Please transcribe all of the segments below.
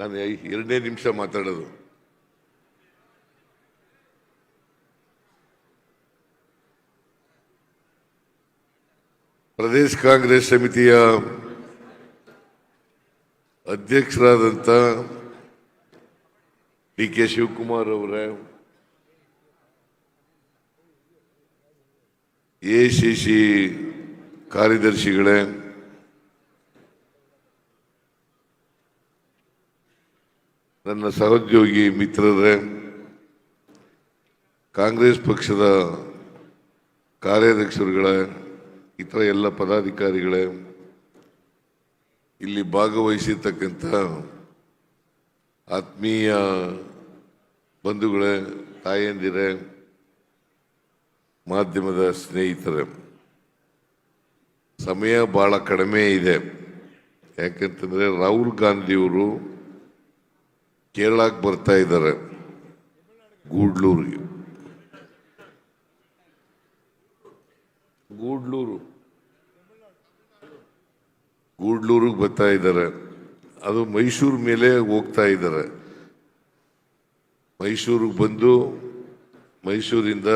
ನಾನು ಎರಡನೇ ನಿಮಿಷ ಮಾತಾಡೋದು. ಪ್ರದೇಶ ಕಾಂಗ್ರೆಸ್ ಸಮಿತಿಯ ಅಧ್ಯಕ್ಷರಾದಂಥ ಡಿ ಕೆ ಶಿವಕುಮಾರ್ ಅವರೇ, ಎ ಸಿ ಸಿ ಕಾರ್ಯದರ್ಶಿಗಳೇ ನನ್ನ ಸಹೋದ್ಯೋಗಿ ಮಿತ್ರರೇ, ಕಾಂಗ್ರೆಸ್ ಪಕ್ಷದ ಕಾರ್ಯಾಧ್ಯಕ್ಷರುಗಳೇ, ಇತರ ಎಲ್ಲ ಪದಾಧಿಕಾರಿಗಳೇ, ಇಲ್ಲಿ ಭಾಗವಹಿಸಿರ್ತಕ್ಕಂಥ ಆತ್ಮೀಯ ಬಂಧುಗಳೇ, ತಾಯಂದಿರೇ, ಮಾಧ್ಯಮದ ಸ್ನೇಹಿತರೆ, ಸಮಯ ಭಾಳ ಕಡಿಮೆ ಇದೆ. ಯಾಕೆಂತಂದರೆ ರಾಹುಲ್ ಗಾಂಧಿಯವರು ಕೇರಳಕ್ಕೆ ಬರ್ತಾ ಇದ್ದಾರೆ. ಗೂಡ್ಲೂರಿಗೆ. ಗೂಡ್ಲೂರು. ಗೂಡ್ಲೂರಿಗೆ ಬರ್ತಾ ಇದ್ದಾರೆ. ಅದು ಮೈಸೂರು ಮೇಲೆ ಹೋಗ್ತಾ ಇದ್ದಾರೆ. ಮೈಸೂರಿಗೆ ಬಂದು ಮೈಸೂರಿಂದ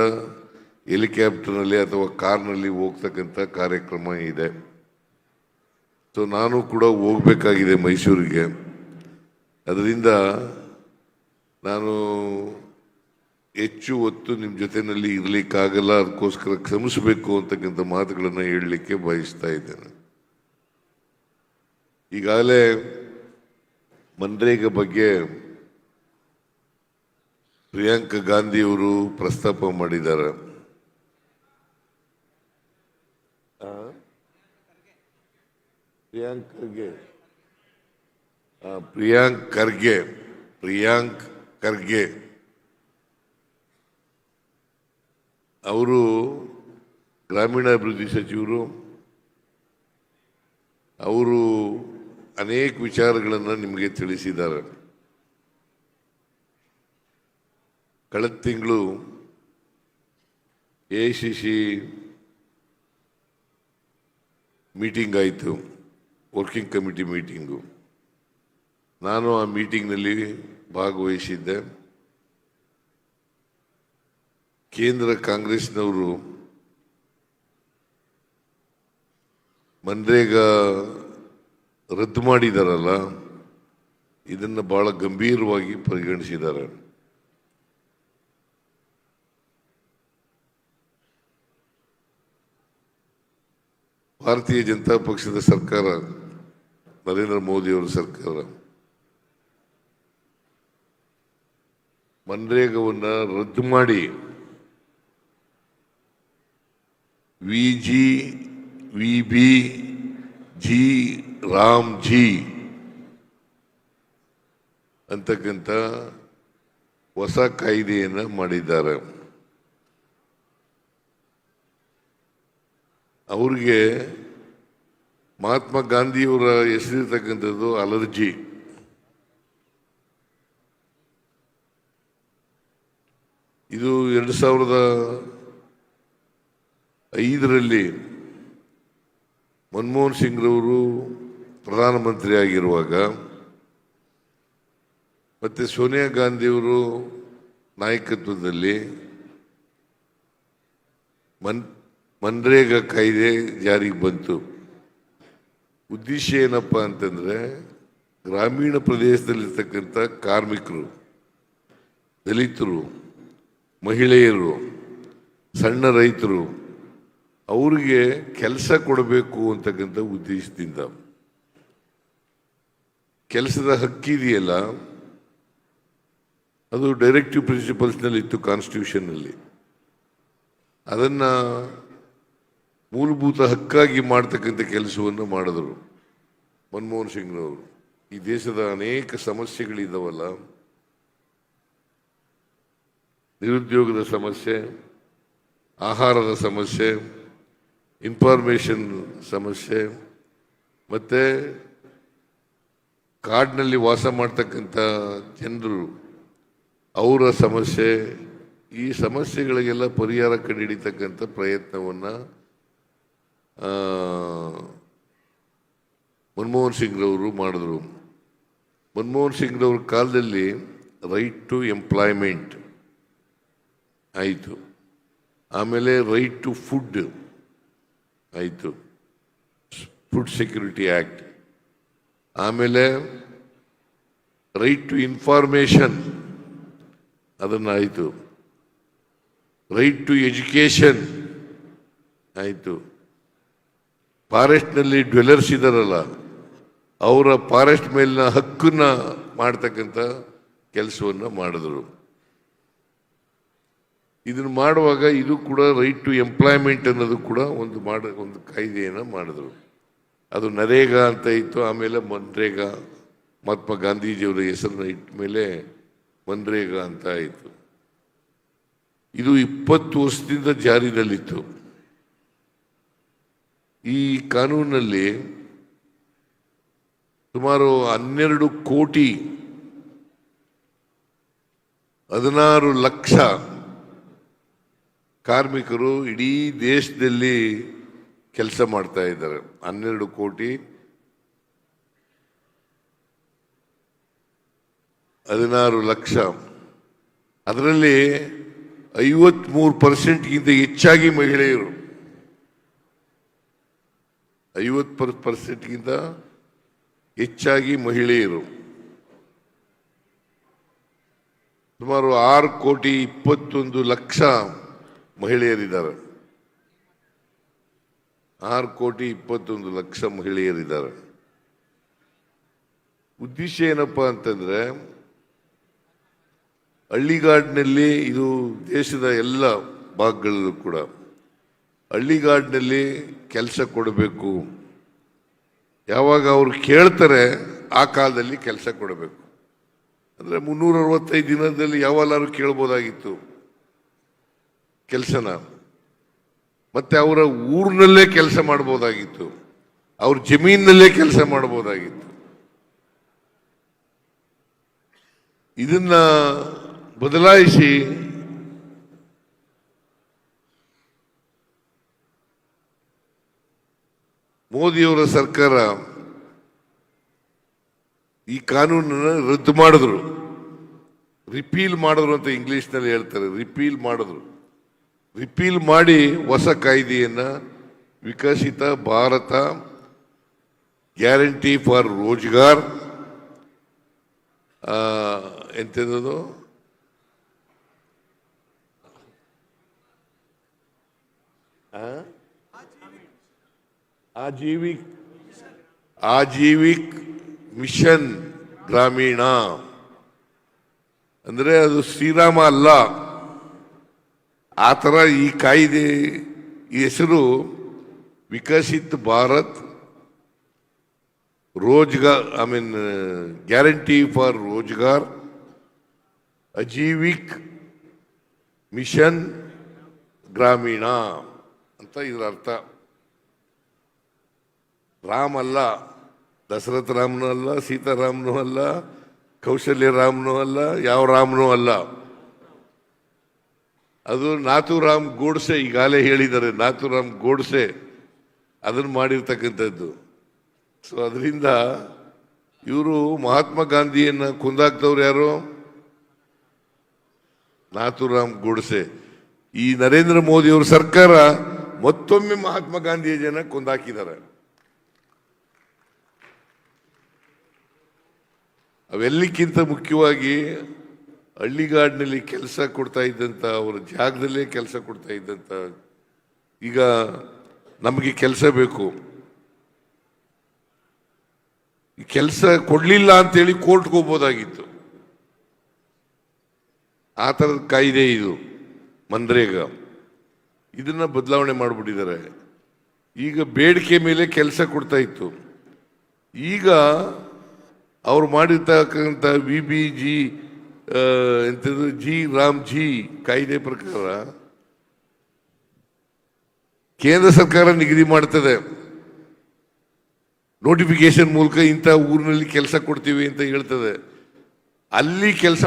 ಹೆಲಿಕ್ಯಾಪ್ಟರ್ನಲ್ಲಿ ಅಥವಾ ಕಾರ್ನಲ್ಲಿ ಹೋಗ್ತಕ್ಕಂಥ ಕಾರ್ಯಕ್ರಮ ಇದೆ. ಸೊ ನಾನು ಕೂಡ ಹೋಗ್ಬೇಕಾಗಿದೆ ಮೈಸೂರಿಗೆ. ಅದರಿಂದ ನಾನು ಹೆಚ್ಚು ಹೊತ್ತು ನಿಮ್ಮ ಜೊತೆಯಲ್ಲಿ ಇರಲಿಕ್ಕಾಗಲ್ಲ, ಅದಕ್ಕೋಸ್ಕರ ಕ್ಷಮಿಸಬೇಕು ಅಂತಕ್ಕಂಥ ಮಾತುಗಳನ್ನು ಹೇಳಲಿಕ್ಕೆ ಬಯಸ್ತಾ ಇದ್ದೇನೆ ಈಗಾಗಲೇ ಮನ್ರೇಗಾ ಬಗ್ಗೆ ಪ್ರಿಯಾಂಕಾ ಗಾಂಧಿಯವರು ಪ್ರಸ್ತಾಪ ಮಾಡಿದ್ದಾರೆ ಆ? ಪ್ರಿಯಾಂಕ್ ಖರ್ಗೆ ಪ್ರಿಯಾಂಕ್ ಖರ್ಗೆ. ಅವರು ಗ್ರಾಮೀಣಾಭಿವೃದ್ಧಿ ಸಚಿವರು. ಅವರು ಅನೇಕ ವಿಚಾರಗಳನ್ನು ನಿಮಗೆ ತಿಳಿಸಿದ್ದಾರೆ. ಕಳೆದ ತಿಂಗಳು ಎ ಸಿ ಸಿ ಮೀಟಿಂಗ್ ಆಯಿತು, ವರ್ಕಿಂಗ್ ಕಮಿಟಿ ಮೀಟಿಂಗು. ನಾನು ಆ ಮೀಟಿಂಗ್ನಲ್ಲಿ ಭಾಗವಹಿಸಿದ್ದೆ. ಕೇಂದ್ರ ಕಾಂಗ್ರೆಸ್ನವರು ಮನ್ರೇಗಾ ರದ್ದು ಮಾಡಿದಾರಲ್ಲ, ಇದನ್ನು ಬಹಳ ಗಂಭೀರವಾಗಿ ಪರಿಗಣಿಸಿದ್ದಾರೆ. ಭಾರತೀಯ ಜನತಾ ಪಕ್ಷದ ಸರ್ಕಾರ, ನರೇಂದ್ರ ಮೋದಿಯವರ ಸರ್ಕಾರ. ಮನ್ರೇಗವನ್ನ ರದ್ದು ಮಾಡಿ. V G, V B, G, RAM G ಅಂತಕ್ಕಂಥ ಹೊಸ ಕಾಯ್ದೆಯನ್ನು ಮಾಡಿದ್ದಾರೆ. ಅವ್ರಿಗೆ ಮಹಾತ್ಮ ಗಾಂಧಿಯವರ ಹೆಸರಿರ್ತಕ್ಕಂಥದ್ದು ಅಲರ್ಜಿ. ಇದು ಎರಡು ಸಾವಿರದ ಐದರಲ್ಲಿ ಮನಮೋಹನ್ ಸಿಂಗ್ರವರು ಪ್ರಧಾನಮಂತ್ರಿ ಆಗಿರುವಾಗ ಮತ್ತು ಸೋನಿಯಾ ಗಾಂಧಿಯವರು ನಾಯಕತ್ವದಲ್ಲಿ ಮನ್ ಮನ್ರೇಗಾ ಕಾಯ್ದೆ ಜಾರಿಗೆ ಬಂತು. ಉದ್ದೇಶ ಏನಪ್ಪ ಅಂತಂದರೆ ಗ್ರಾಮೀಣ ಪ್ರದೇಶದಲ್ಲಿರ್ತಕ್ಕಂಥ ಕಾರ್ಮಿಕರು, ದಲಿತರು ಮಹಿಳೆಯರು, ಸಣ್ಣ ರೈತರು, ಅವ್ರಿಗೆ ಕೆಲಸ ಕೊಡಬೇಕು ಅಂತಕ್ಕಂಥ ಉದ್ದೇಶದಿಂದ. ಕೆಲಸದ ಹಕ್ಕಿದೆಯಲ್ಲ ಅದು ಡೈರೆಕ್ಟಿವ್ ಪ್ರಿನ್ಸಿಪಲ್ಸ್ನಲ್ಲಿ ಇತ್ತು ಕಾನ್ಸ್ಟಿಟ್ಯೂಷನ್ನಲ್ಲಿ ಅದನ್ನು ಮೂಲಭೂತ ಹಕ್ಕಾಗಿ ಮಾಡ್ತಕ್ಕಂಥ ಕೆಲಸವನ್ನು ಮಾಡಿದರು ಮನಮೋಹನ್ ಸಿಂಗ್ನವರು. ಈ ದೇಶದ ಅನೇಕ ಸಮಸ್ಯೆಗಳಿದ್ದಾವಲ್ಲ ನಿರುದ್ಯೋಗದ ಸಮಸ್ಯೆ, ಆಹಾರದ ಸಮಸ್ಯೆ ಇನ್ಫಾರ್ಮೇಷನ್ ಸಮಸ್ಯೆ, ಮತ್ತು ಕಾಡಿನಲ್ಲಿ ವಾಸ ಮಾಡ್ತಕ್ಕಂಥ ಜನರು, ಅವರ ಸಮಸ್ಯೆ, ಈ ಸಮಸ್ಯೆಗಳಿಗೆಲ್ಲ ಪರಿಹಾರ ಕಂಡುಹಿಡಿತಕ್ಕಂಥ ಪ್ರಯತ್ನವನ್ನು ಮನಮೋಹನ್ ಸಿಂಗ್ರವರು ಮಾಡಿದ್ರು. ಮನಮೋಹನ್ ಸಿಂಗ್ರವ್ರ ಕಾಲದಲ್ಲಿ ರೈಟ್ ಟು ಎಂಪ್ಲಾಯ್ಮೆಂಟ್ ಆಯಿತು. ಆಮೇಲೆ ರೈಟ್ ಟು ಫುಡ್ ಆಯಿತು. ಫುಡ್ ಸೆಕ್ಯೂರಿಟಿ ಆ್ಯಕ್ಟ್ ಆಮೇಲೆ ರೈಟ್ ಟು ಇನ್ಫಾರ್ಮೇಷನ್ ಅದನ್ನಾಯಿತು. ರೈಟ್ ಟು ಎಜುಕೇಷನ್ ಆಯಿತು. ಫಾರೆಸ್ಟ್ನಲ್ಲಿ ಡ್ವೆಲರ್ಸ್ ಇದ್ದಾರಲ್ಲ ಅವರ ಫಾರೆಸ್ಟ್ ಮೇಲಿನ ಹಕ್ಕನ್ನ ಮಾಡ್ತಕ್ಕಂಥ ಕೆಲಸವನ್ನು ಮಾಡಿದ್ರು. ಇದನ್ನು ಮಾಡುವಾಗ ಇದು ಕೂಡ ರೈಟ್ ಟು ಎಂಪ್ಲಾಯ್ಮೆಂಟ್ ಅನ್ನೋದು ಕೂಡ ಒಂದು ಮಾಡ, ಒಂದು ಕಾಯ್ದೆಯನ್ನು ಮಾಡಿದ್ರು. ಅದು ನರೇಗಾ ಅಂತ ಇತ್ತು, ಆಮೇಲೆ ಮನ್ರೇಗಾ, ಮಹಾತ್ಮ ಗಾಂಧೀಜಿಯವರ ಹೆಸರನ್ನ ಇಟ್ಟ ಮೇಲೆ ಮನ್ರೇಗಾ ಅಂತ ಆಯಿತು. ಇದು ಇಪ್ಪತ್ತು ವರ್ಷದಿಂದ ಜಾರಿನಲ್ಲಿತ್ತು. ಈ ಕಾನೂನಲ್ಲಿ ಸುಮಾರು ಹನ್ನೆರಡು ಕೋಟಿ ಹದಿನಾರು ಲಕ್ಷ ಕಾರ್ಮಿಕರು ಇಡೀ ದೇಶದಲ್ಲಿ ಕೆಲಸ ಮಾಡ್ತಾ ಇದ್ದಾರೆ. ಹನ್ನೆರಡು ಕೋಟಿ. ಹದಿನಾರು ಲಕ್ಷ. ಅದರಲ್ಲಿ ಐವತ್ಮೂರು ಪರ್ಸೆಂಟ್ಗಿಂತ ಹೆಚ್ಚಾಗಿ ಮಹಿಳೆಯರು. ಐವತ್ತು ಪರ್ಸೆಂಟ್ಗಿಂತ ಹೆಚ್ಚಾಗಿ ಮಹಿಳೆಯರು. ಸುಮಾರು ಆರು ಕೋಟಿ ಇಪ್ಪತ್ತೊಂದು ಲಕ್ಷ ಮಹಿಳೆಯರಿದ್ದಾರೆ. ಆರು ಕೋಟಿ ಇಪ್ಪತ್ತೊಂದು ಲಕ್ಷ ಮಹಿಳೆಯರಿದ್ದಾರೆ. ಉದ್ದೇಶ ಏನಪ್ಪ ಅಂತಂದ್ರೆ, ಹಳ್ಳಿಗಾಡಿನಲ್ಲಿ ಇದು ದೇಶದ ಎಲ್ಲ ಭಾಗಗಳಲ್ಲೂ ಕೂಡ ಹಳ್ಳಿಗಾಡಿನಲ್ಲಿ ಕೆಲಸ ಕೊಡಬೇಕು. ಯಾವಾಗ ಅವರು ಕೇಳ್ತಾರೆ, ಆ ಕಾಲದಲ್ಲಿ ಕೆಲಸ ಕೊಡಬೇಕು. ಅಂದರೆ ಮುನ್ನೂರ ಅರವತ್ತೈದು ದಿನದಲ್ಲಿ ಯಾವಾಗಾರು ಕೇಳ್ಬೋದಾಗಿತ್ತು. ಕೆಲಸನ. ಮತ್ತೆ ಅವರ ಊರಿನಲ್ಲೇ ಕೆಲಸ ಮಾಡ್ಬೋದಾಗಿತ್ತು. ಅವ್ರ ಜಮೀನಿನಲ್ಲೇ ಕೆಲಸ ಮಾಡ್ಬೋದಾಗಿತ್ತು. ಇದನ್ನ ಬದಲಾಯಿಸಿ ಮೋದಿಯವರ ಸರ್ಕಾರ ಈ ಕಾನೂನನ್ನು ರದ್ದು ಮಾಡಿದ್ರು. ರಿಪೀಲ್ ಮಾಡಿದ್ರು ಅಂತ ಇಂಗ್ಲಿಷ್ನಲ್ಲಿ ಹೇಳ್ತಾರೆ. ರಿಪೀಲ್ ಮಾಡಿದ್ರು. ರಿಪೀಲ್ ಮಾಡಿ ಹೊಸ ಕಾಯ್ದೆಯನ್ನು ವಿಕಸಿತ ಭಾರತ ಗ್ಯಾರಂಟಿ ಫಾರ್ ರೋಜ್ಗಾರ್ ಎಂಥದ್ದು? ಆಜೀವಿಕ್ ಆಜೀವಿಕ್ ಮಿಷನ್ ಗ್ರಾಮೀಣ. ಅಂದರೆ ಅದು ಶ್ರೀರಾಮ ಅಲ್ಲ. ಆ ಥರ ಈ ಕಾಯ್ದೆ, ಈ ಹೆಸರು Viksit Bharat Rozgar I mean guarantee for Rozgar, Ajeevik mission Gramin ಅಂತ ಇದರ ಅರ್ಥ. ರಾಮ್ ಅಲ್ಲ ದಶರಥ ರಾಮನೂ ಅಲ್ಲ, ಸೀತಾರಾಮನೂ ಅಲ್ಲ, ಕೌಶಲ್ಯ ರಾಮನೂ ಅಲ್ಲ, ಯಾವ ರಾಮನೂ ಅಲ್ಲ. ಅದು ನಾಥುರಾಮ್ ಗೋಡ್ಸೆ ಈಗಾಗಲೇ ಹೇಳಿದ್ದಾರೆ. ನಾಥುರಾಮ್ ಗೋಡ್ಸೆ ಅದನ್ನು ಮಾಡಿರ್ತಕ್ಕಂಥದ್ದು. ಸೊ ಅದರಿಂದ ಇವರು ಮಹಾತ್ಮ ಗಾಂಧಿಯನ್ನು ಕುಂದಾಕ್ತವ್ರು ಯಾರು? ನಾಥುರಾಮ್ ಗೋಡ್ಸೆ. ಈ ನರೇಂದ್ರ ಮೋದಿ ಅವರ ಸರ್ಕಾರ ಮತ್ತೊಮ್ಮೆ ಮಹಾತ್ಮ ಗಾಂಧೀಜಿಯನ್ನ ಕೊಂದಾಕಿದ್ದಾರೆ. ಅವೆಲ್ಲಕ್ಕಿಂತ ಮುಖ್ಯವಾಗಿ ಹಳ್ಳಿಗಾಡಿನಲ್ಲಿ ಕೆಲಸ ಕೊಡ್ತಾ ಇದ್ದಂಥ ಅವರ ಜಾಗದಲ್ಲೇ ಕೆಲಸ ಕೊಡ್ತಾ ಇದ್ದಂಥ ಈಗ ನಮಗೆ ಕೆಲಸ ಬೇಕು. ಕೆಲಸ ಕೊಡಲಿಲ್ಲ ಅಂತೇಳಿ ಕೋರ್ಟ್ಗೆ ಹೋಗ್ಬೋದಾಗಿತ್ತು. ಆ ಥರದ ಕಾಯ್ದೆ ಇದು, ಮನ್ರೇಗ. ಇದನ್ನು ಬದಲಾವಣೆ ಮಾಡಿಬಿಟ್ಟಿದ್ದಾರೆ. ಈಗ ಬೇಡಿಕೆ ಮೇಲೆ ಕೆಲಸ ಕೊಡ್ತಾ ಇತ್ತು. ಈಗ ಅವ್ರು ಮಾಡಿರ್ತಕ್ಕಂಥ ವಿ ಬಿ ಜಿ ಎಂಥದ್ದು ಜಿ ರಾಮ್ ಜಿ, ಕಾಯ್ದೆ ಪ್ರಕಾರ ಕೇಂದ್ರ ಸರ್ಕಾರ ನಿಗದಿ ಮಾಡ್ತದೆ. ನೋಟಿಫಿಕೇಶನ್ ಮೂಲಕ ಇಂಥ ಊರಿನಲ್ಲಿ ಕೆಲಸ ಕೊಡ್ತೀವಿ ಅಂತ ಹೇಳ್ತದೆ. ಅಲ್ಲಿ ಕೆಲಸ